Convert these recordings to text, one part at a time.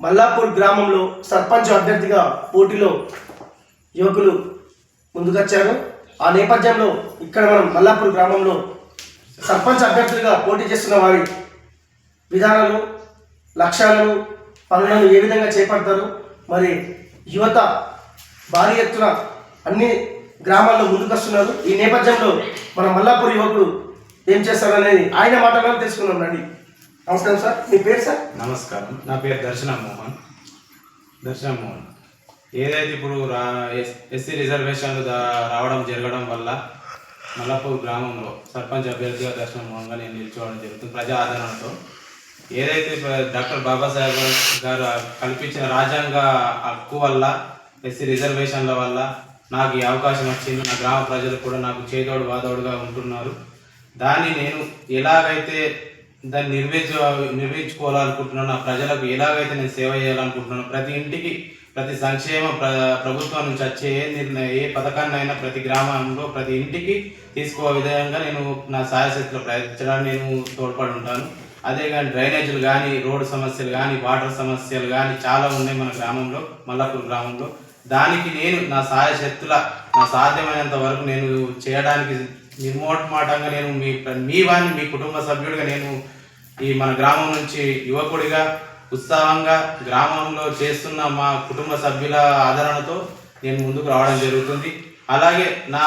మల్లాపూర్ గ్రామంలో సర్పంచ్ అభ్యర్థిగా పోటీలో యువకులు ముందుకొచ్చారు. ఆ నేపథ్యంలో ఇక్కడ మనం మల్లాపూర్ గ్రామంలో సర్పంచ్ అభ్యర్థులుగా పోటీ చేస్తున్న వారి విధానాలు లక్ష్యాలను పనులను ఏ విధంగా చేపడతారు? మరి యువత భారీ ఎత్తున అన్ని గ్రామాల్లో ముందుకొస్తున్నారు. ఈ నేపథ్యంలో మన మల్లాపూర్ యువకుడు ఏం చేస్తారనేది ఆయన మాటలను తెలుసుకున్నాం రండి. నమస్కారం సార్ మీ పేరు సార్? నమస్కారం. నా పేరు దర్శన మోహన్. దర్శన మోహన్. ఏదైతే ఇప్పుడు రా ఎస్- ఎస్సీ రిజర్వేషన్లు రావడం జరగడం వల్ల మల్లపూర్ గ్రామంలో సర్పంచ్ అభ్యర్థిగా దర్శన మోహన్గా నేను నిల్చోవడం జరుగుతుంది ప్రజా ఆదరణతో. ఏదైతే డాక్టర్ బాబాసాహెబ్ గారు కల్పించిన రాజ్యాంగ హక్కు వల్ల ఎస్సీ రిజర్వేషన్ల వల్ల నాకు ఈ అవకాశం వచ్చింది. నా గ్రామ ప్రజలు కూడా నాకు చేదోడు వాదోడుగా ఉంటున్నారు. దాన్ని నేను ఎలాగైతే దాన్ని నిర్వహించ నిర్వహించుకోవాలనుకుంటున్నాను. నా ప్రజలకు ఎలాగైతే నేను సేవ చేయాలనుకుంటున్నాను ప్రతి ఇంటికి ప్రతి సంక్షేమ ప్ర ప్రభుత్వం నుంచి వచ్చే ఏ నిర్ణయం ఏ పథకాన్ని అయినా ప్రతి గ్రామంలో ప్రతి ఇంటికి తీసుకో విధంగా నేను నా సాయశక్తిలో ప్రయత్నించడానికి నేను తోడ్పడి ఉంటాను. అదే కానీ డ్రైనేజీలు కానీ రోడ్డు సమస్యలు కానీ వాటర్ సమస్యలు కానీ చాలా ఉన్నాయి మన గ్రామంలో మల్లపూర్ గ్రామంలో. దానికి నేను నా సాయశక్తుల నా సాధ్యమైనంత వరకు నేను చేయడానికి నిర్మోటమాటంగా నేను మీ మీ వారిని మీ కుటుంబ సభ్యుడిగా నేను ఈ మన గ్రామం నుంచి యువకుడిగా ఉత్సాహంగా గ్రామంలో చేస్తున్న మా కుటుంబ సభ్యుల ఆదరణతో నేను ముందుకు రావడం జరుగుతుంది. అలాగే నా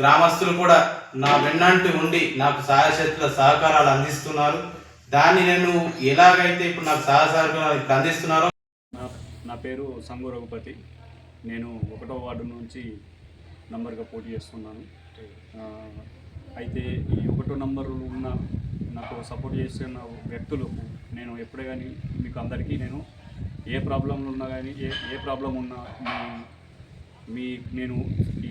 గ్రామస్తులు కూడా నా వెన్నంటి ఉండి నాకు సహాయశక్తుల సహకారాలు అందిస్తున్నారు. దాన్ని నేను ఎలాగైతే ఇప్పుడు నాకు సహాయ సహకారాలు ఇప్పుడు అందిస్తున్నారో నా నా పేరు సంగు రఘుపతి. నేను ఒకటో వార్డు నుంచి నంబర్గా పోటీ చేస్తున్నాను. అయితే ఈ ఒకటో నంబర్ ఉన్న నాకు సపోర్ట్ చేస్తున్న వ్యక్తులకు నేను ఎప్పుడే కానీ మీకు అందరికీ నేను ఏ ప్రాబ్లంలు ఉన్నా కానీ ఏ ఏ ప్రాబ్లం ఉన్నా మీ మీ నేను ఈ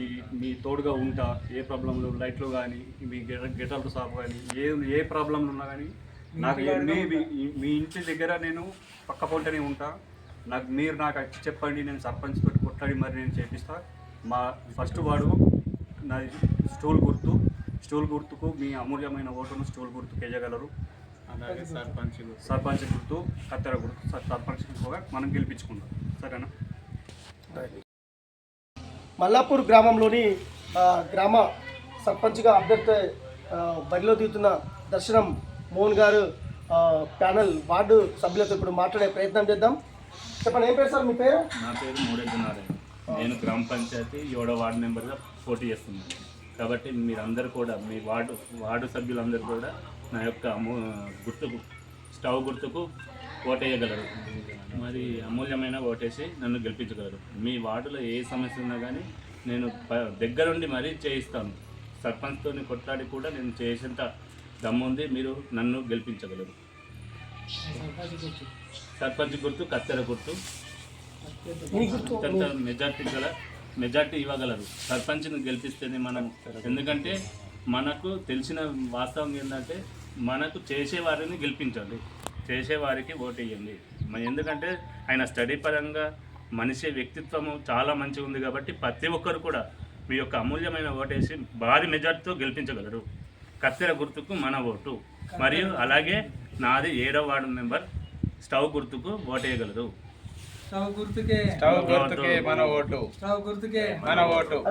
ఈ మీ తోడుగా ఉంటా ఏ ప్రాబ్లంలు లైట్లు కానీ మీ గెటల్ షాప్ కానీ ఏ ఏ ప్రాబ్లంలు ఉన్నా కానీ నాకు మీ ఇంటి దగ్గర నేను పక్క పొంటనే ఉంటా నాకు మీరు నాకు చెప్పండి నేను సర్పంచ్ తోటి కొట్లాడి మరి నేను చేపిస్తా. మా ఫస్ట్ వాడు నాది స్టూల్ గుర్తు స్టూల్ గుర్తుకు మీ అమూల్యమైన ఓటును స్టూల్ గుర్తు కేయగలరు అలాగే సర్పంచ్ సర్పంచ్ గుర్తు కత్తెర గుర్తు సర్- సర్పంచ్ గుర్తుగా మనం గెలిపించుకుందాం. సరేనా? మల్లాపూర్ గ్రామంలోని ఆ, గ్రామ సర్పంచ్గా అభ్యర్థి బరిలో దిగుతున్న దర్శనం మోహన్ గారు ఆ, ప్యానల్ వార్డు సభ్యులతో ఇప్పుడు మాట్లాడే ప్రయత్నం చేద్దాం. చెప్పండి ఏం పేరు సార్ మీ పేరు? నా పేరు నారాయణ. నేను గ్రామ పంచాయతీ ఏడో వార్డు మెంబర్గా పోటీ చేస్తున్నాను కాబట్టి మీరందరూ కూడా మీ వార్డు వార్డు సభ్యులందరూ కూడా నా యొక్క అమూ గుర్తుకు స్టవ్ గుర్తుకు ఓటేయగలరు. మరి అమూల్యమైన ఓటేసి నన్ను గెలిపించగలరు. మీ వార్డులో ఏ సమస్య ఉన్నా కానీ నేను దగ్గరుండి మరీ చేయిస్తాను. సర్పంచ్తో కొట్లాడి కూడా నేను చేసేంత దమ్ముంది మీరు నన్ను గెలిపించగలరు. సర్పంచ్ గుర్తు కత్తెర గుర్తు. మీ గుర్తు. అత్యంత మెజార్టీ గల మెజార్టీ ఇవ్వగలరు. సర్పంచ్ని గెలిపిస్తేనే మనం. ఎందుకంటే మనకు తెలిసిన వాస్తవం ఏంటంటే మనకు చేసేవారిని గెలిపించాలి. చేసేవారికి ఓటు వేయండి. ఎందుకంటే ఆయన స్టడీ పరంగా మనిషి వ్యక్తిత్వము చాలా మంచిగా ఉంది కాబట్టి ప్రతి ఒక్కరు కూడా మీ యొక్క అమూల్యమైన ఓటేసి భారీ మెజార్టీతో గెలిపించగలరు. కత్తెర గుర్తుకు మన ఓటు. మరియు అలాగే నాది ఏడో వార్డు మెంబర్ స్టవ్ గుర్తుకు ఓటేయగలరు స్టవ్ గుర్తుకే. స్టవ్ గుర్తుకే మన స్టవ్ గుర్తుకే. మన ఓటు.